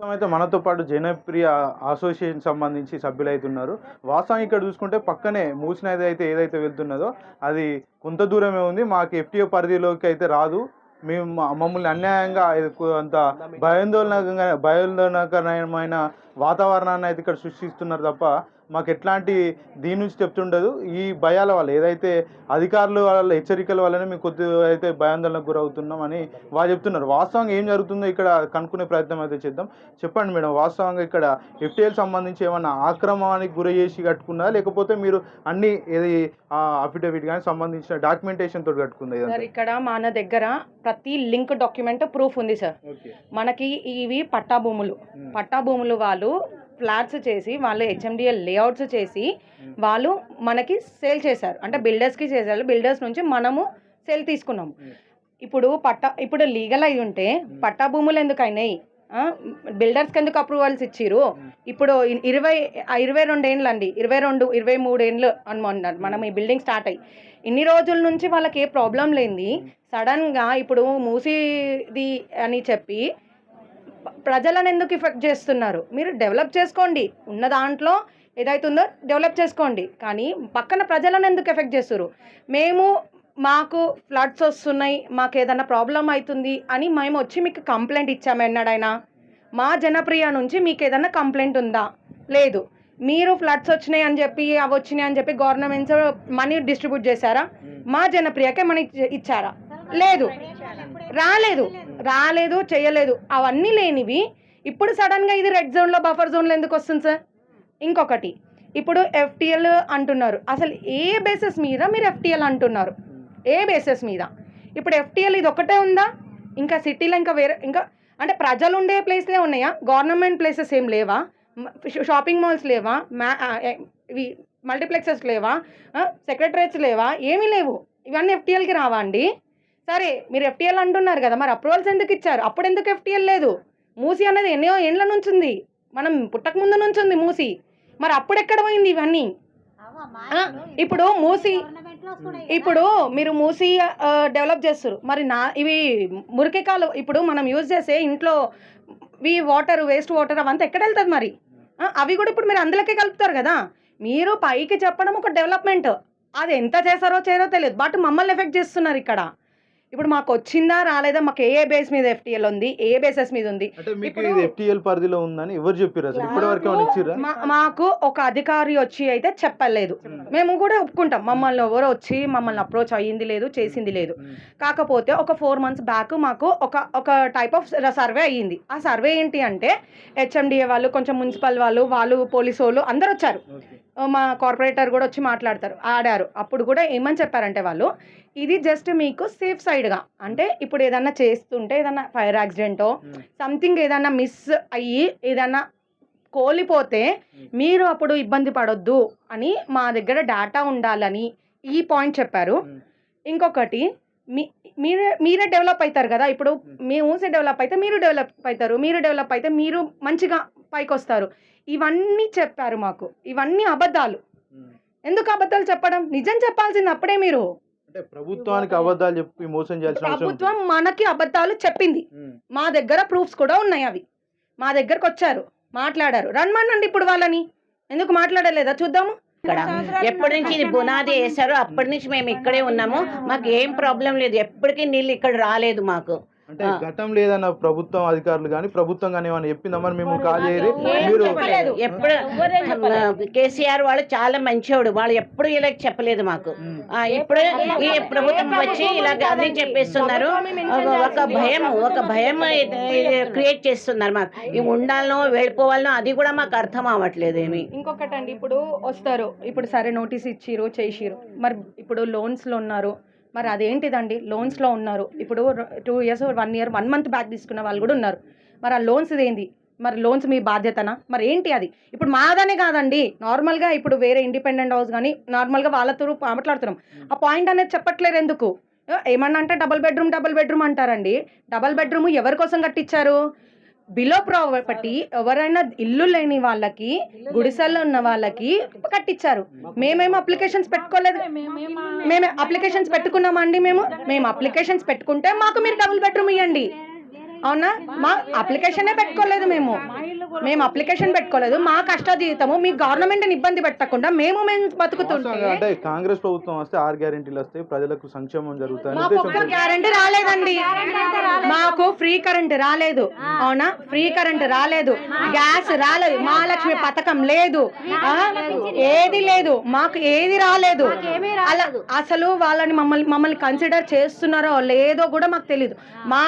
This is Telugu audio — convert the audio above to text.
అయితే మనతో పాటు జనప్రియ అసోసియేషన్ సంబంధించి సభ్యులు అయితే ఉన్నారు వాస్తవం ఇక్కడ చూసుకుంటే పక్కనే మూసినది అయితే ఏదైతే వెళ్తున్నదో అది కొంత దూరమే ఉంది. మాకు ఎఫ్టీఓ పరిధిలోకి అయితే రాదు. మేము మమ్మల్ని అన్యాయంగా అంత భయాందోళనకంగా భయాందోళనకరమైన వాతావరణాన్ని అయితే ఇక్కడ సృష్టిస్తున్నారు తప్ప మాకు ఎట్లాంటి దీని నుంచి చెప్తుండదు ఈ భయాల వల్ల ఏదైతే అధికారుల వాళ్ళ హెచ్చరికల వల్లనే మేము కొద్దిగా అయితే భయాందోళనకు గురవుతున్నాం అని వాళ్ళు చెప్తున్నారు. వాస్తవంగా ఏం జరుగుతుందో ఇక్కడ కనుక్కునే ప్రయత్నం అయితే చేద్దాం. చెప్పండి మేడం వాస్తవంగా ఇక్కడ ఎఫ్టీఎల్ సంబంధించి ఏమన్నా ఆక్రమణానికి గురి చేసి కట్టుకున్నా లేకపోతే మీరు అన్ని ఏది అఫిడవిట్ కానీ సంబంధించిన డాక్యుమెంటేషన్ తోటి కట్టుకుందా సార్ ఇక్కడ మన దగ్గర ప్రతి లింక్ డాక్యుమెంట్ ప్రూఫ్ ఉంది సార్. మనకి ఇవి పట్టా భూములు. పట్టా భూములు వాళ్ళు ఫ్లాట్స్ చేసి వాళ్ళు హెచ్ఎండిఎల్ లేఅవుట్స్ చేసి వాళ్ళు మనకి సేల్ చేశారు. అంటే బిల్డర్స్కి చేశారు. బిల్డర్స్ నుంచి మనము సేల్ తీసుకున్నాము. ఇప్పుడు పట్టా ఇప్పుడు లీగల్ అయి ఉంటే పట్టా భూములు ఎందుకు అయినాయి? బిల్డర్స్కి ఎందుకు అప్రూవల్స్ ఇచ్చిరు. ఇప్పుడు ఇరవై ఇరవై రెండు ఏండ్లు అండి ఇరవై రెండు ఇరవై మూడు ఏండ్లు అనుకున్నారు మనం ఈ బిల్డింగ్ స్టార్ట్ అయ్యి. ఇన్ని రోజుల నుంచి వాళ్ళకి ఏ ప్రాబ్లం లేనిది. సడన్గా ఇప్పుడు మూసిది అని చెప్పి ప్రజలను ఎందుకు ఎఫెక్ట్ చేస్తున్నారు? మీరు డెవలప్ చేసుకోండి. ఉన్న దాంట్లో ఏదైతుందో డెవలప్ చేసుకోండి. కానీ పక్కన ప్రజలను ఎందుకు ఎఫెక్ట్ చేస్తారు మేము మాకు ఫ్లడ్స్ వస్తున్నాయి మాకు ఏదైనా ప్రాబ్లం అవుతుంది అని మేము వచ్చి మీకు కంప్లైంట్ ఇచ్చాము ఎన్నడైనా? మా జనప్రియ నుంచి మీకు ఏదైనా కంప్లైంట్ ఉందా? లేదు. మీరు ఫ్లడ్స్ వచ్చినాయి అని చెప్పి అవి వచ్చినాయి అని చెప్పి గవర్నమెంట్స్ మనీ డిస్ట్రిబ్యూట్ చేశారా? మా జనప్రియకే మనీ ఇచ్చారా? లేదు. రాలేదు. రాలేదు చేయలేదు. అవన్నీ లేనివి. ఇప్పుడు సడన్గా ఇది రెడ్ జోన్లో బఫర్ జోన్లో ఎందుకు వస్తుంది సార్? ఇంకొకటి. ఇప్పుడు ఎఫ్టిఎల్ అంటున్నారు. అసలు ఏ బేసిస్ మీద మీరు ఎఫ్టిఎల్ అంటున్నారు? ఏ బేసిస్ మీద? ఇప్పుడు ఎఫ్టిఎల్ ఇది ఒకటే ఉందా? ఇంకా సిటీలో ఇంకా వేరే ఇంకా అంటే ప్రజలు ఉండే ప్లేస్లే ఉన్నాయా? గవర్నమెంట్ ప్లేసెస్ ఏం లేవా? షాపింగ్ మాల్స్ లేవా? మ్యా ఇవి మల్టీప్లెక్సెస్ లేవా? సెక్రటరేట్స్ లేవా? ఏమీ లేవు. ఇవన్నీ ఎఫ్టిఎల్కి రావా అండి? సరే మీరు ఎఫ్టీఎల్ అంటున్నారు కదా మరి అప్రూవల్స్ ఎందుకు ఇచ్చారు? అప్పుడు ఎందుకు ఎఫ్టీఎల్ లేదు? మూసి అనేది ఎన్నో ఏండ్ల నుంచి ఉంది మనం పుట్టక ముందు నుంచి ఉంది మూసి. మరి అప్పుడు ఎక్కడ పోయింది ఇవన్నీ? ఇప్పుడు మూసి ఇప్పుడు మీరు మూసి డెవలప్ చేస్తారు మరి నా ఇవి మురికి కాలు ఇప్పుడు మనం యూజ్ చేసే ఇంట్లో ఇవి వాటర్ వేస్ట్ వాటర్ అవంతా ఎక్కడ వెళ్తుంది మరి? అవి కూడా ఇప్పుడు మీరు అందులోకే కలుపుతారు కదా. మీరు పైకి చెప్పడం ఒక డెవలప్మెంట్ అది ఎంత చేస్తారో చేయరో తెలియదు. బట్ మమ్మల్ని ఎఫెక్ట్ చేస్తున్నారు ఇక్కడ. ఇప్పుడు మాకు వచ్చిందా రాలేదా? మాకు ఏ బేస్ మీద ఎఫ్టీఎల్ ఉంది? ఏ బేసెస్ మీద ఉంది? ఎఫ్టీఎల్ పరిధిలో ఉందని ఎవరు చెప్పారు అసలు? మాకు ఒక అధికారి వచ్చి అయితే చెప్పలేదు. మేము కూడా ఒప్పుకుంటాం. మమ్మల్ని ఎవరో వచ్చి మమ్మల్ని అప్రోచ్ అయ్యింది లేదు చేసింది లేదు. కాకపోతే ఒక ఫోర్ మంత్స్ బ్యాక్ మాకు ఒక ఒక టైప్ ఆఫ్ సర్వే అయ్యింది. ఆ సర్వే ఏంటి అంటే హెచ్ఎండిఏ వాళ్ళు కొంచెం మున్సిపల్ వాళ్ళు వాళ్ళు పోలీసు వాళ్ళు అందరు వచ్చారు. మా కార్పొరేటర్ కూడా వచ్చి మాట్లాడతారు ఆడారు. అప్పుడు కూడా ఏమని చెప్పారంటే వాళ్ళు ఇది జస్ట్ మీకు సేఫ్ సైడ్గా అంటే ఇప్పుడు ఏదన్నా చేస్తుంటే ఏదన్నా ఫైర్ యాక్సిడెంటో సంథింగ్ ఏదన్నా మిస్ అయ్యి ఏదన్నా కోల్పోతే మీరు అప్పుడు ఇబ్బంది పడొద్దు అని మా దగ్గర డేటా ఉండాలని ఈ పాయింట్ చెప్పారు. ఇంకొకటి మీ మీరే మీరే డెవలప్ అవుతారు కదా. ఇప్పుడు మీ ఊసే డెవలప్ అయితే మీరు డెవలప్ అవుతారు మీరు డెవలప్ అయితే మీరు మంచిగా పైకి వస్తారు ఇవన్నీ చెప్పారు మాకు. ఇవన్నీ అబద్ధాలు. ఎందుకు అబద్ధాలు చెప్పడం? నిజం చెప్పాల్సింది అప్పుడే మీరు. అంటే ప్రభుత్వానికి అబద్ధాలు చెప్పి మోసం చేయాల్సిన ప్రభుత్వం మనకి అబద్ధాలు చెప్పింది. మా దగ్గర ప్రూఫ్స్ కూడా ఉన్నాయి అవి. మా దగ్గరకు వచ్చారు మాట్లాడారు. రన్మనండి ఇప్పుడు వాళ్ళని ఎందుకు మాట్లాడలేదా? చూద్దాము. ఇక్కడ ఎప్పటి నుంచి ఇది బునాది వేశారో అప్పటి నుంచి మేము ఇక్కడే ఉన్నాము. మాకు ఏం ప్రాబ్లం లేదు. ఎప్పటికీ నీళ్ళు ఇక్కడ రాలేదు మాకు. అంటే ఘటం లేదన్న ప్రభుత్వం అధికారులు కానీ ప్రభుత్వం కానీ ఏమైనా చెప్పిందా? మరి మేము అయ్యి ఏం మీరు చెప్పలేదు. ఎప్పుడు కేసీఆర్ వాళ్ళు చాలా మంచివాడు వాళ్ళు ఎప్పుడు ఇలా చెప్పలేదు మాకు. ఆ, ఇప్పుడు ఈ ప్రభుత్వం వచ్చి ఇలాగ అన్ని చెప్పేస్తున్నారు. ఒక భయం ఒక భయం క్రియేట్ చేస్తున్నారు మాకు. ఇవి ఉండాలనో వెళ్ళిపోవాలనో అది కూడా మాకు అర్థం అవ్వట్లేదు ఏమి. ఇంకొకటి అండి ఇప్పుడు వస్తారు. ఇప్పుడు సరే నోటీస్ ఇచ్చిరు చేసిరు మరి ఇప్పుడు లోన్స్లో ఉన్నారు. మరి అదేంటిదండి? లోన్స్లో ఉన్నారు. ఇప్పుడు two years one year one month back తీసుకున్న వాళ్ళు కూడా ఉన్నారు. మరి ఆ లోన్స్ ఇదేంది? మరి లోన్స్ మీ బాధ్యతనా? మరి ఏంటి అది? ఇప్పుడు మాదనే కాదండి. నార్మల్గా ఇప్పుడు వేరే ఇండిపెండెంట్ హౌస్ కానీ నార్మల్గా వాళ్ళతో మాట్లాడుతున్నాం. ఆ పాయింట్ అనేది చెప్పట్లేరు ఎందుకు? ఏమన్నా అంటే డబుల్ బెడ్రూమ్ డబుల్ బెడ్రూమ్ అంటారండి. డబుల్ బెడ్రూమ్ ఎవరి కోసం కట్టించారు? బిలో ప్రాపర్టీ ఎవరైనా ఇల్లు లేని వాళ్ళకి గుడిసెల్లో ఉన్న వాళ్ళకి కట్టించారు మేమేమో అప్లికేషన్స్ పెట్టుకోలేదు మేము అప్లికేషన్స్ పెట్టుకున్నామా అండి మేము. మేము అప్లికేషన్స్ పెట్టుకుంటే మాకు మీరు డబుల్ బెడ్రూమ్ ఇవ్వండి అవునా? మా అప్లికేషనే పెట్టుకోలేదు మేము. మేము అప్లికేషన్ పెట్టుకోలేదు. మా కష్ట జీవితము మీ గవర్నమెంట్ ఇబ్బంది పెట్టకుండా మేము మేము బతుకుతుంటే అంటే కాంగ్రెస్ ప్రభుత్వం వస్తే ఆరు గ్యారెంటీలు వస్తాయి ప్రజలకు సంక్షేమం జరుగుతుంది గ్యారంటీ రాలేదండి. మాకు ఫ్రీ కరెంట్ రాలేదు. అవునా? ఫ్రీ కరెంట్ రాలేదు. గ్యాస్ రాలేదు. మహాలక్ష్మి పథకం లేదు. ఏది లేదు. మాకు ఏది రాలేదు. అలా అసలు వాళ్ళని మమ్మల్ని మమ్మల్ని కన్సిడర్ చేస్తున్నారో లేదో కూడా మాకు తెలియదు మా